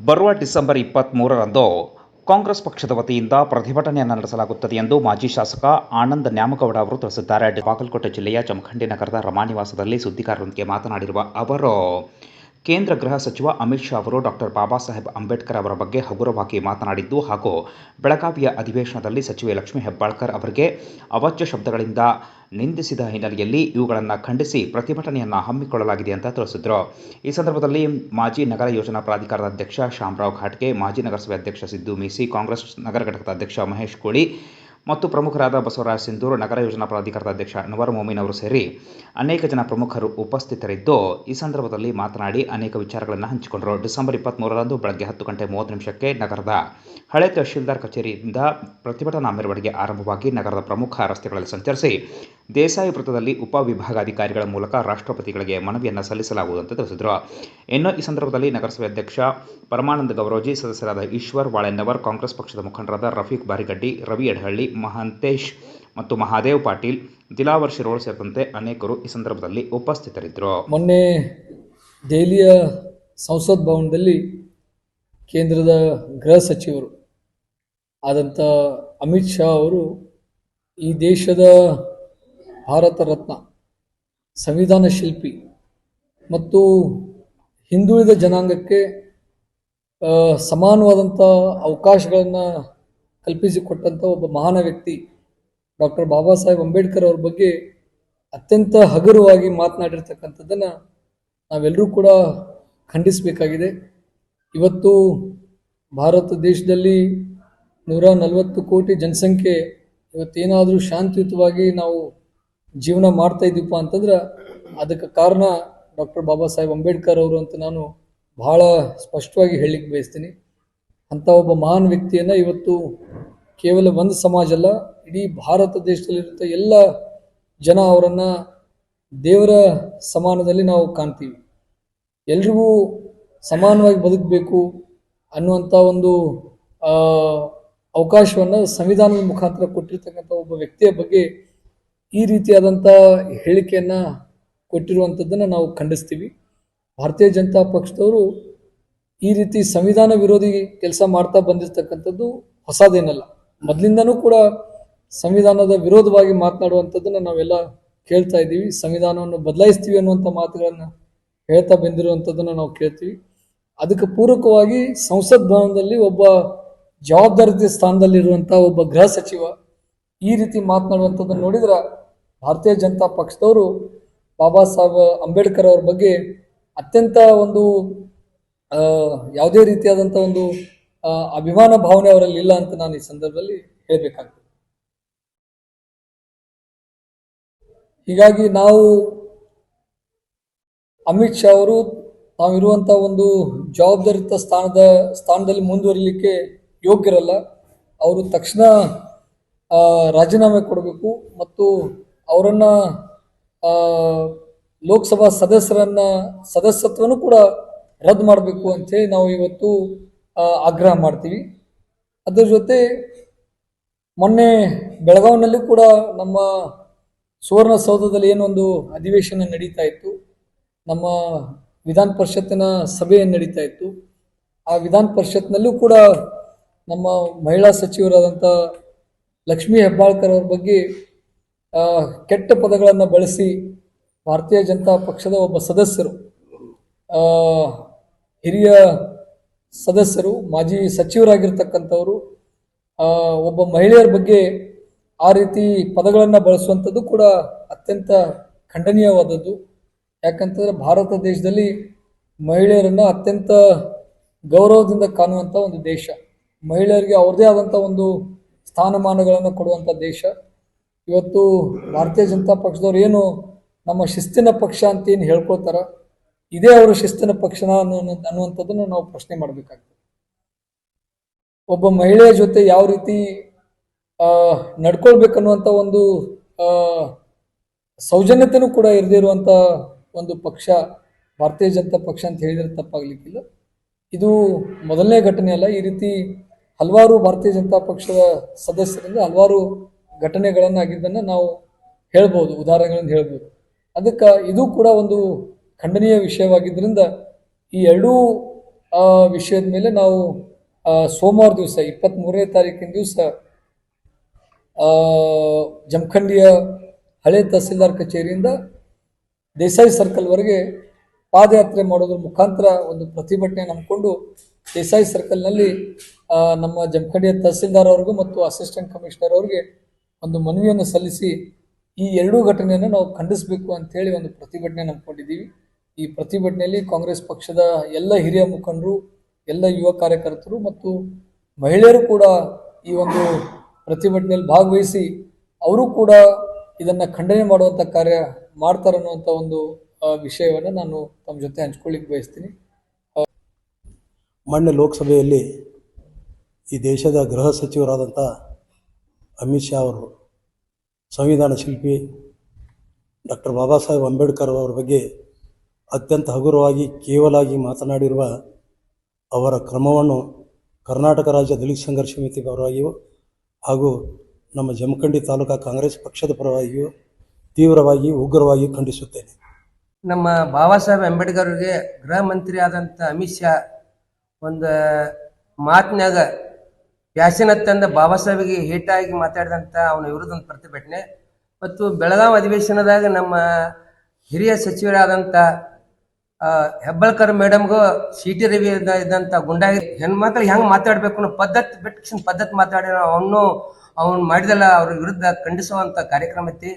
ಬರುವ ಡಿಸೆಂಬರ್ ಇಪ್ಪತ್ತ್ಮೂರರಂದು ಕಾಂಗ್ರೆಸ್ ಪಕ್ಷದ ವತಿಯಿಂದ ಪ್ರತಿಭಟನೆಯನ್ನು ನಡೆಸಲಾಗುತ್ತದೆ ಎಂದು ಮಾಜಿ ಶಾಸಕ ಆನಂದ್ ನ್ಯಾಮಗೌಡ ಅವರು ತಿಳಿಸಿದ್ದಾರೆ. ಬಾಗಲಕೋಟೆ ಜಿಲ್ಲೆಯ ಜಮಖಂಡಿ ನಗರದ ರಮಾನಿವಾಸದಲ್ಲಿ ಸುದ್ದಿಗಾರರೊಂದಿಗೆ ಮಾತನಾಡಿರುವ ಅವರು ಕೇಂದ್ರ ಗೃಹ ಸಚಿವ ಅಮಿತ್ ಶಾ ಅವರು ಡಾಕ್ಟರ್ ಬಾಬಾ ಸಾಹೇಬ್ ಅಂಬೇಡ್ಕರ್ ಅವರ ಬಗ್ಗೆ ಹಗುರವಾಗಿ ಮಾತನಾಡಿದ್ದು ಹಾಗೂ ಬೆಳಗಾವಿಯ ಅಧಿವೇಶನದಲ್ಲಿ ಸಚಿವೆ ಲಕ್ಷ್ಮೀ ಹೆಬ್ಬಾಳ್ಕರ್ ಅವರಿಗೆ ಅವಾಚ್ಯ ಶಬ್ದಗಳಿಂದ ನಿಂದಿಸಿದ ಹಿನ್ನೆಲೆಯಲ್ಲಿ ಇವುಗಳನ್ನು ಖಂಡಿಸಿ ಪ್ರತಿಭಟನೆಯನ್ನು ಹಮ್ಮಿಕೊಳ್ಳಲಾಗಿದೆ ಅಂತ ತಿಳಿಸಿದರು. ಈ ಸಂದರ್ಭದಲ್ಲಿ ಮಾಜಿ ನಗರ ಯೋಜನಾ ಪ್ರಾಧಿಕಾರದ ಅಧ್ಯಕ್ಷ ಶ್ಯಾಮರಾವ್ ಘಾಟ್ಗೆ ಮಾಜಿ ನಗರಸಭೆ ಅಧ್ಯಕ್ಷ ಸಿದ್ದು ಮೀಸಿ, ಕಾಂಗ್ರೆಸ್ ನಗರ ಘಟಕದ ಅಧ್ಯಕ್ಷ ಮಹೇಶ್ ಕೋಳಿ ಮತ್ತು ಪ್ರಮುಖರಾದ ಬಸವರಾಜ್ ಸಿಂಧೂರು ನಗರ ಯೋಜನಾ ಪ್ರಾಧಿಕಾರದ ಅಧ್ಯಕ್ಷ ಅನ್ವರ್ ಮೊಮಿನ್ ಅವರು ಸೇರಿ ಅನೇಕ ಜನ ಪ್ರಮುಖರು ಉಪಸ್ಥಿತರಿದ್ದು, ಈ ಸಂದರ್ಭದಲ್ಲಿ ಮಾತನಾಡಿ ಅನೇಕ ವಿಚಾರಗಳನ್ನು ಹಂಚಿಕೊಂಡರು. ಡಿಸೆಂಬರ್ ಇಪ್ಪತ್ತ್ಮೂರರಂದು ಬೆಳಗ್ಗೆ ಹತ್ತು ಗಂಟೆ ಮೂವತ್ತು ನಿಮಿಷಕ್ಕೆ ನಗರದ ಹಳೆ ತಹಶೀಲ್ದಾರ್ ಕಚೇರಿಯಿಂದ ಪ್ರತಿಭಟನಾ ಮೆರವಣಿಗೆ ಆರಂಭವಾಗಿ ನಗರದ ಪ್ರಮುಖ ರಸ್ತೆಗಳಲ್ಲಿ ಸಂಚರಿಸಿ ದೇಸಾಯಿ ವೃತ್ತದಲ್ಲಿ ಉಪವಿಭಾಗಾಧಿಕಾರಿಗಳ ಮೂಲಕ ರಾಷ್ಟ್ರಪತಿಗಳಿಗೆ ಮನವಿಯನ್ನು ಸಲ್ಲಿಸಲಾಗುವುದು ಅಂತ ತಿಳಿಸಿದರು. ಇನ್ನು ಈ ಸಂದರ್ಭದಲ್ಲಿ ನಗರಸಭೆ ಅಧ್ಯಕ್ಷ ಪರಮಾನಂದ ಗೌರೋಜಿ, ಸದಸ್ಯರಾದ ಈಶ್ವರ್ ವಾಳೆನ್ನವರ್, ಕಾಂಗ್ರೆಸ್ ಪಕ್ಷದ ಮುಖಂಡರಾದ ರಫೀಕ್ ಬಾರಿಗಡ್ಡಿ, ರವಿ ಎಡಹಳ್ಳಿ ಮಹಾಂತೇಶ್ ಮತ್ತು ಮಹಾದೇವ್ ಪಾಟೀಲ್ ದಿಲಾವರ್ ಶಿರೋಳ್ ಸೇರಿದಂತೆ ಅನೇಕರು ಈ ಸಂದರ್ಭದಲ್ಲಿ ಉಪಸ್ಥಿತರಿದ್ದರು. ಮೊನ್ನೆ ದೆಹಲಿಯ ಸಂಸತ್ ಭವನದಲ್ಲಿ ಕೇಂದ್ರದ ಗೃಹ ಸಚಿವರು ಆದಂಥ ಅಮಿತ್ ಶಾ ಅವರು ಈ ದೇಶದ ಭಾರತ ರತ್ನ, ಸಂವಿಧಾನ ಶಿಲ್ಪಿ ಮತ್ತು ಹಿಂದುಳಿದ ಜನಾಂಗಕ್ಕೆ ಸಮಾನವಾದಂಥ ಅವಕಾಶಗಳನ್ನು ಕಲ್ಪಿಸಿಕೊಟ್ಟಂಥ ಒಬ್ಬ ಮಹಾನ ವ್ಯಕ್ತಿ ಡಾಕ್ಟರ್ ಬಾಬಾ ಸಾಹೇಬ್ ಅಂಬೇಡ್ಕರ್ ಅವ್ರ ಬಗ್ಗೆ ಅತ್ಯಂತ ಹಗುರವಾಗಿ ಮಾತನಾಡಿರ್ತಕ್ಕಂಥದ್ದನ್ನು ನಾವೆಲ್ಲರೂ ಕೂಡ ಖಂಡಿಸಬೇಕಾಗಿದೆ. ಇವತ್ತು ಭಾರತ ದೇಶದಲ್ಲಿ ನೂರ ನಲವತ್ತು ಕೋಟಿ ಜನಸಂಖ್ಯೆ, ಇವತ್ತೇನಾದರೂ ಶಾಂತಿಯುತವಾಗಿ ನಾವು ಜೀವನ ಮಾಡ್ತಾ ಇದ್ದೀವಪ್ಪ ಅಂತಂದ್ರೆ ಅದಕ್ಕೆ ಕಾರಣ ಡಾಕ್ಟರ್ ಬಾಬಾ ಸಾಹೇಬ್ ಅಂಬೇಡ್ಕರ್ ಅವರು ಅಂತ ನಾನು ಬಹಳ ಸ್ಪಷ್ಟವಾಗಿ ಹೇಳಲಿಕ್ಕೆ ಬಯಸ್ತೀನಿ. ಅಂಥ ಒಬ್ಬ ಮಹಾನ್ ವ್ಯಕ್ತಿಯನ್ನು ಇವತ್ತು ಕೇವಲ ಒಂದು ಸಮಾಜ ಅಲ್ಲ, ಇಡೀ ಭಾರತ ದೇಶದಲ್ಲಿರುವಂಥ ಎಲ್ಲ ಜನ ಅವರನ್ನು ದೇವರ ಸಮಾನದಲ್ಲಿ ನಾವು ಕಾಣ್ತೀವಿ. ಎಲ್ರಿಗೂ ಸಮಾನವಾಗಿ ಬದುಕಬೇಕು ಅನ್ನುವಂಥ ಒಂದು ಅವಕಾಶವನ್ನು ಸಂವಿಧಾನದ ಮುಖಾಂತರ ಕೊಟ್ಟಿರ್ತಕ್ಕಂಥ ಒಬ್ಬ ವ್ಯಕ್ತಿಯ ಬಗ್ಗೆ ಈ ರೀತಿಯಾದಂಥ ಹೇಳಿಕೆಯನ್ನು ಕೊಟ್ಟಿರುವಂಥದ್ದನ್ನು ನಾವು ಖಂಡಿಸ್ತೀವಿ. ಭಾರತೀಯ ಜನತಾ ಪಕ್ಷದವರು ಈ ರೀತಿ ಸಂವಿಧಾನ ವಿರೋಧಿ ಕೆಲಸ ಮಾಡ್ತಾ ಬಂದಿರತಕ್ಕಂಥದ್ದು ಹೊಸದೇನಲ್ಲ. ಮೊದಲಿಂದನೂ ಕೂಡ ಸಂವಿಧಾನದ ವಿರೋಧವಾಗಿ ಮಾತನಾಡುವಂಥದ್ದನ್ನು ನಾವೆಲ್ಲ ಕೇಳ್ತಾ ಇದ್ದೀವಿ. ಸಂವಿಧಾನವನ್ನು ಬದಲಾಯಿಸ್ತೀವಿ ಅನ್ನುವಂಥ ಮಾತುಗಳನ್ನು ಹೇಳ್ತಾ ಬಂದಿರುವಂಥದ್ದನ್ನು ನಾವು ಕೇಳ್ತೀವಿ. ಅದಕ್ಕೆ ಪೂರಕವಾಗಿ ಸಂಸತ್ ಭವನದಲ್ಲಿ ಒಬ್ಬ ಜವಾಬ್ದಾರಿ ಸ್ಥಾನದಲ್ಲಿರುವಂಥ ಒಬ್ಬ ಗೃಹ ಸಚಿವ ಈ ರೀತಿ ಮಾತನಾಡುವಂಥದ್ದನ್ನು ನೋಡಿದ್ರೆ ಭಾರತೀಯ ಜನತಾ ಪಕ್ಷದವರು ಬಾಬಾ ಸಾಹೇಬ್ ಅಂಬೇಡ್ಕರ್ ಅವ್ರ ಬಗ್ಗೆ ಅತ್ಯಂತ ಒಂದು ಯಾವುದೇ ರೀತಿಯಾದಂಥ ಒಂದು ಅಭಿಮಾನ ಭಾವನೆ ಅವರಲ್ಲಿ ಇಲ್ಲ ಅಂತ ನಾನು ಈ ಸಂದರ್ಭದಲ್ಲಿ ಹೇಳಬೇಕಾಗ್ತದೆ. ಹೀಗಾಗಿ ನಾವು ಅಮಿತ್ ಶಾ ಅವರು ತಾವಿರುವಂಥ ಒಂದು ಜವಾಬ್ದಾರಿತ ಸ್ಥಾನದ, ಸ್ಥಾನದಲ್ಲಿ ಮುಂದುವರಿಲಿಕ್ಕೆ ಯೋಗ್ಯರಲ್ಲ. ಅವರು ತಕ್ಷಣ ರಾಜೀನಾಮೆ ಕೊಡಬೇಕು ಮತ್ತು ಅವರನ್ನು ಲೋಕಸಭಾ ಸದಸ್ಯರನ್ನ, ಸದಸ್ಯತ್ವನೂ ಕೂಡ ರದ್ದು ಮಾಡಬೇಕು ಅಂತೇಳಿ ನಾವು ಇವತ್ತು ಆಗ್ರಹ ಮಾಡ್ತೀವಿ. ಅದರ ಜೊತೆ ಮೊನ್ನೆ ಬೆಳಗಾವಿನಲ್ಲೂ ಕೂಡ ನಮ್ಮ ಸುವರ್ಣಸೌಧದಲ್ಲಿ ಏನೊಂದು ಅಧಿವೇಶನ ನಡೀತಾ ಇತ್ತು. ನಮ್ಮ ವಿಧಾನ ಪರಿಷತ್ತಿನ ಸಭೆಯನ್ನು ನಡೀತಾ ಇತ್ತು. ಆ ವಿಧಾನ ಪರಿಷತ್ನಲ್ಲೂ ಕೂಡ ನಮ್ಮ ಮಹಿಳಾ ಸಚಿವರಾದಂಥ ಲಕ್ಷ್ಮೀ ಹೆಬ್ಬಾಳ್ಕರ್ ಅವ್ರ ಬಗ್ಗೆ ಕೆಟ್ಟ ಪದಗಳನ್ನು ಬಳಸಿ ಭಾರತೀಯ ಜನತಾ ಪಕ್ಷದ ಒಬ್ಬ ಸದಸ್ಯರು ಹಿರಿಯ ಸದಸ್ಯರು, ಮಾಜಿ ಸಚಿವರಾಗಿರ್ತಕ್ಕಂಥವರು ಒಬ್ಬ ಮಹಿಳೆಯರ ಬಗ್ಗೆ ಆ ರೀತಿ ಪದಗಳನ್ನು ಬಳಸುವಂಥದ್ದು ಕೂಡ ಅತ್ಯಂತ ಖಂಡನೀಯವಾದದ್ದು. ಯಾಕಂತಂದರೆ ಭಾರತ ದೇಶದಲ್ಲಿ ಮಹಿಳೆಯರನ್ನು ಅತ್ಯಂತ ಗೌರವದಿಂದ ಕಾಣುವಂಥ ಒಂದು ದೇಶ. ಮಹಿಳೆಯರಿಗೆ ಅವ್ರದೇ ಆದಂಥ ಒಂದು ಸ್ಥಾನಮಾನಗಳನ್ನು ಕೊಡುವಂಥ ದೇಶ. ಇವತ್ತು ಭಾರತೀಯ ಜನತಾ ಪಕ್ಷದವ್ರು ಏನು ನಮ್ಮ ಶಿಸ್ತಿನ ಪಕ್ಷ ಅಂತ ಏನು ಹೇಳ್ಕೊಳ್ತಾರ? ಇದೇ ಅವರು ಶಿಸ್ತಿನ ಪಕ್ಷನ ಅನ್ನೋ ಅನ್ನುವಂಥದ್ದನ್ನು ನಾವು ಪ್ರಶ್ನೆ ಮಾಡಬೇಕಾಗ್ತದೆ. ಒಬ್ಬ ಮಹಿಳೆಯ ಜೊತೆ ಯಾವ ರೀತಿ ನಡ್ಕೊಳ್ಬೇಕನ್ನುವಂಥ ಒಂದು ಸೌಜನ್ಯತೆನೂ ಕೂಡ ಇರದೇ ಇರುವಂಥ ಒಂದು ಪಕ್ಷ, ಭಾರತೀಯ ಜನತಾ ಪಕ್ಷ ಅಂತ ಹೇಳಿದರೆ ತಪ್ಪಾಗಲಿಕ್ಕಿಲ್ಲ. ಇದು ಮೊದಲನೇ ಘಟನೆ ಅಲ್ಲ, ಈ ರೀತಿ ಹಲವಾರು ಭಾರತೀಯ ಜನತಾ ಪಕ್ಷದ ಸದಸ್ಯರಿಂದ ಹಲವಾರು ಘಟನೆಗಳನ್ನಾಗಿದ್ದನ್ನು ನಾವು ಹೇಳ್ಬೋದು, ಉದಾಹರಣೆಗಳನ್ನು ಹೇಳ್ಬೋದು. ಅದಕ್ಕೆ ಇದು ಕೂಡ ಒಂದು ಖಂಡನೀಯ ವಿಷಯವಾಗಿದ್ದರಿಂದ ಈ ಎರಡೂ ವಿಷಯದ ಮೇಲೆ ನಾವು ಸೋಮವಾರ ದಿವಸ ಇಪ್ಪತ್ತ್ಮೂರನೇ ತಾರೀಕಿನ ದಿವಸ ಜಮಖಂಡಿಯ ಹಳೆ ತಹಸೀಲ್ದಾರ್ ಕಚೇರಿಯಿಂದ ದೇಸಾಯಿ ಸರ್ಕಲ್ವರೆಗೆ ಪಾದಯಾತ್ರೆ ಮಾಡೋದ್ರ ಮುಖಾಂತರ ಒಂದು ಪ್ರತಿಭಟನೆ ನಂಬಿಕೊಂಡು ದೇಸಾಯಿ ಸರ್ಕಲ್ನಲ್ಲಿ ನಮ್ಮ ಜಮಖಂಡಿಯ ತಹಸೀಲ್ದಾರ್ ಅವ್ರಿಗೂ ಮತ್ತು ಅಸಿಸ್ಟೆಂಟ್ ಕಮಿಷನರ್ ಅವ್ರಿಗೆ ಒಂದು ಮನವಿಯನ್ನು ಸಲ್ಲಿಸಿ ಈ ಎರಡೂ ಘಟನೆಯನ್ನು ನಾವು ಖಂಡಿಸಬೇಕು ಅಂತೇಳಿ ಒಂದು ಪ್ರತಿಭಟನೆ ನಂಬ್ಕೊಂಡಿದ್ದೀವಿ ಈ ಪ್ರತಿಭಟನೆಯಲ್ಲಿ ಕಾಂಗ್ರೆಸ್ ಪಕ್ಷದ ಎಲ್ಲ ಹಿರಿಯ ಮುಖಂಡರು, ಎಲ್ಲ ಯುವ ಕಾರ್ಯಕರ್ತರು ಮತ್ತು ಮಹಿಳೆಯರು ಕೂಡ ಈ ಒಂದು ಪ್ರತಿಭಟನೆಯಲ್ಲಿ ಭಾಗವಹಿಸಿ ಅವರು ಕೂಡ ಇದನ್ನು ಖಂಡನೆ ಮಾಡುವಂಥ ಕಾರ್ಯ ಮಾಡ್ತಾರೆ ಅನ್ನುವಂಥ ಒಂದು ವಿಷಯವನ್ನು ನಾನು ತಮ್ಮ ಜೊತೆ ಹಂಚ್ಕೊಳ್ಳಿಕ್ಕೆ ಬಯಸ್ತೀನಿ. ಮೊನ್ನೆ ಲೋಕಸಭೆಯಲ್ಲಿ ಈ ದೇಶದ ಗೃಹ ಸಚಿವರಾದಂಥ ಅಮಿತ್ ಶಾ ಅವರು, ಸಂವಿಧಾನ ಶಿಲ್ಪಿ ಡಾಕ್ಟರ್ ಬಾಬಾ ಸಾಹೇಬ್ ಅಂಬೇಡ್ಕರ್ ಅವರ ಬಗ್ಗೆ ಅತ್ಯಂತ ಹಗುರವಾಗಿ ಕೇವಲಾಗಿ ಮಾತನಾಡಿರುವ ಅವರ ಕ್ರಮವನ್ನು ಕರ್ನಾಟಕ ರಾಜ್ಯ ದಲಿತ ಸಂಘರ್ಷ ಸಮಿತಿ ಪರವಾಗಿಯೂ ಹಾಗೂ ನಮ್ಮ ಜಮಖಂಡಿ ತಾಲೂಕಾ ಕಾಂಗ್ರೆಸ್ ಪಕ್ಷದ ಪರವಾಗಿಯೂ ತೀವ್ರವಾಗಿ, ಉಗ್ರವಾಗಿ ಖಂಡಿಸುತ್ತೇನೆ. ನಮ್ಮ ಬಾಬಾ ಸಾಹೇಬ್ ಅಂಬೇಡ್ಕರ್ ಅವರಿಗೆ ಗೃಹ ಮಂತ್ರಿ ಆದಂಥ ಅಮಿತ್ ಶಾ ಒಂದು ಮಾತಿನಾಗ ವ್ಯಾಸನ ಬಾಬಾ ಸಾಹೇಬಿಗೆ ಹೇಟಾಗಿ ಮಾತಾಡಿದಂಥ ಅವನ ವಿರುದ್ಧ ಒಂದು ಪ್ರತಿಭಟನೆ. ಮತ್ತು ಬೆಳಗಾವಿ ಅಧಿವೇಶನದಾಗ ನಮ್ಮ ಹಿರಿಯ ಸಚಿವರಾದಂಥ ಹೆಬ್ಬಳ್ಕರ್ ಮೇಡಮ್ಗೂ ಸಿ ಟಿ ರವಿ ಇದ್ದಂತ ಗುಂಡಾಗಿ ಹೆಣ್ಮಕ್ಳು ಹೆಂಗ್ ಮಾತಾಡಬೇಕು ಅನ್ನೋ ಪದ್ಧತಿ ಬಿಟ್ಟು ಪದ್ಧತಿ ಮಾತಾಡಿ ಅವನು, ಅವ್ನು ಮಾಡಿದಲ್ಲ ಅವ್ರ ವಿರುದ್ಧ ಖಂಡಿಸುವಂತ ಕಾರ್ಯಕ್ರಮ ಐತಿ.